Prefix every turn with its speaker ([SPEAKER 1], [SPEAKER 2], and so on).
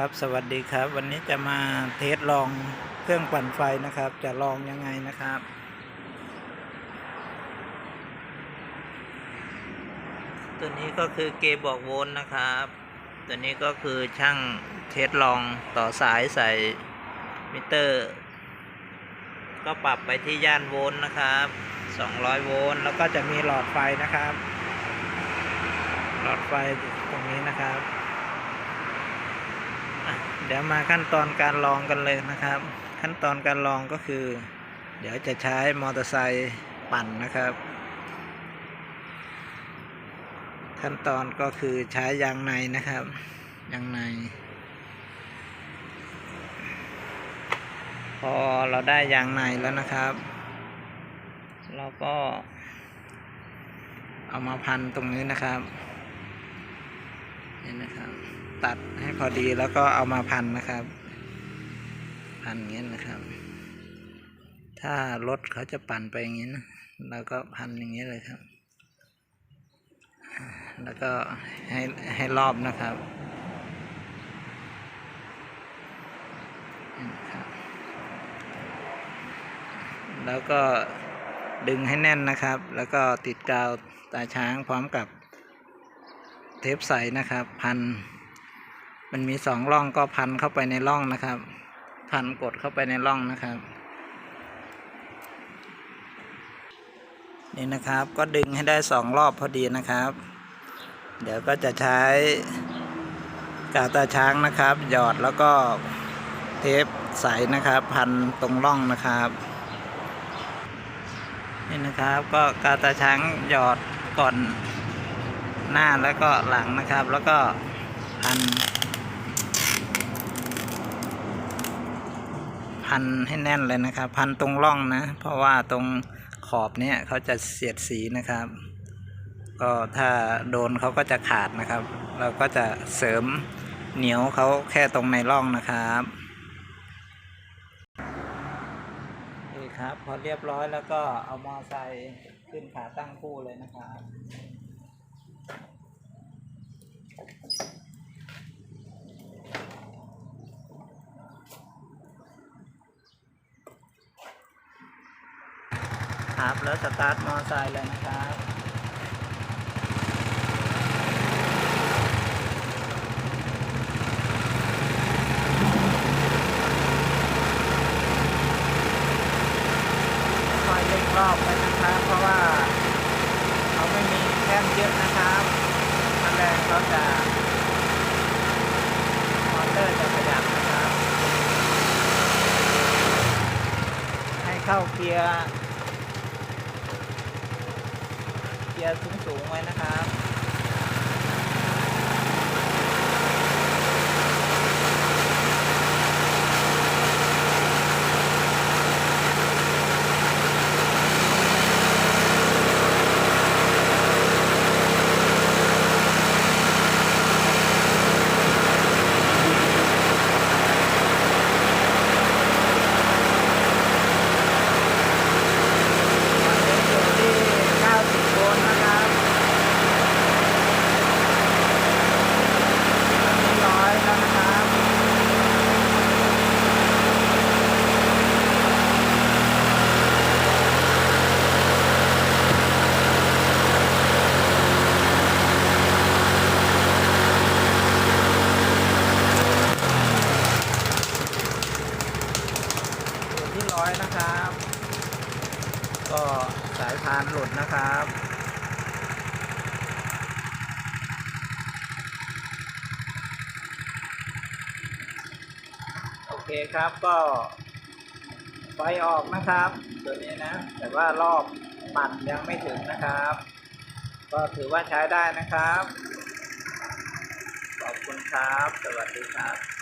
[SPEAKER 1] ครับ สวัสดีครับ วันนี้จะมาเทสลองเครื่องปั่นไฟนะครับ จะลองยังไงนะครับ ตัวนี้ก็คือเกบอกโวลต์นะครับ ตัวนี้ก็คือช่างเทสลองต่อสายใส่มิเตอร์ ก็ปรับไปที่ย่านโวลต์นะครับ 200 โวลต์แล้วก็จะมีหลอดไฟนะครับ หลอดไฟตรงนี้นะครับ เดี๋ยวมาขั้นตอนการลองกันเลยนะครับ ขั้นตอนการลองก็คือ เดี๋ยวจะใช้มอเตอร์ไซค์ปั่นนะครับ ขั้นตอนก็คือใช้ยางในนะครับยางใน พอเราได้ยางในแล้วนะครับ เราก็เอามาพันตรงนี้นะครับนี่นะครับ ตัดให้พอดีแล้วก็เอามาพันนะครับ พันอย่างนี้นะครับ ถ้ารถเขาจะปั่นไปอย่างนี้นะเราก็พันอย่างนี้เลยครับ แล้วก็ให้ให้รอบนะครับนี่นะครับแล้วก็ดึงให้แน่นนะครับ แล้วก็ติดกาวตาช้างพร้อมกับเทปใสนะครับ พัน มันมีสองร่องก็พันเข้าไปในร่องนะครับ พันกดเข้าไปในร่องนะครับ นี่นะครับก็ดึงให้ได้สองรอบพอดีนะครับ เดี๋ยวก็จะใช้กาตาช้างนะครับ หยอดแล้วก็เทปใสนะครับ พันตรงร่องนะครับนี่นะครับก็กาตาช้างหยอดก่อนหน้าแล้วก็หลังนะครับ แล้วก็พัน พันให้แน่นเลยนะครับ พันตรงร่องนะ เพราะว่าตรงขอบเนี้ยเขาจะเสียดสีนะครับ ก็ถ้าโดนเขาก็จะขาดนะครับ เราก็จะเสริมเหนียวเขาแค่ตรงในร่องนะครับนี่ครับ พอเรียบร้อยแล้วก็เอามอไซค์ขึ้นขาตั้งคู่เลยนะครับ ครับ แล้วสตาร์ทมอไซค์เลยนะครับคอยเร่งรอบไปนะครับ เพราะว่าเขาไม่มีแท่เยอะนะครับแมลงเขาจะมอเตอร์จะขยับนะครับ ให้เข้าเกียร์ เกี ยร์สูงสูงๆไว้นะครับ วันนี้อยู่ที่ 90 โวลต์นะครับตอนนี้ร้อยแล้วนะครับ อยู่ที่ร้อยนะครับ ก็สายพานหลุดนะครับโอเคครับก็ไฟออกนะครับ ตัวนี้นะ แต่ว่ารอบปัดยังไม่ถึงนะครับ ก็ถือว่าใช้ได้นะครับ ขอบคุณครับ สวัสดีครับ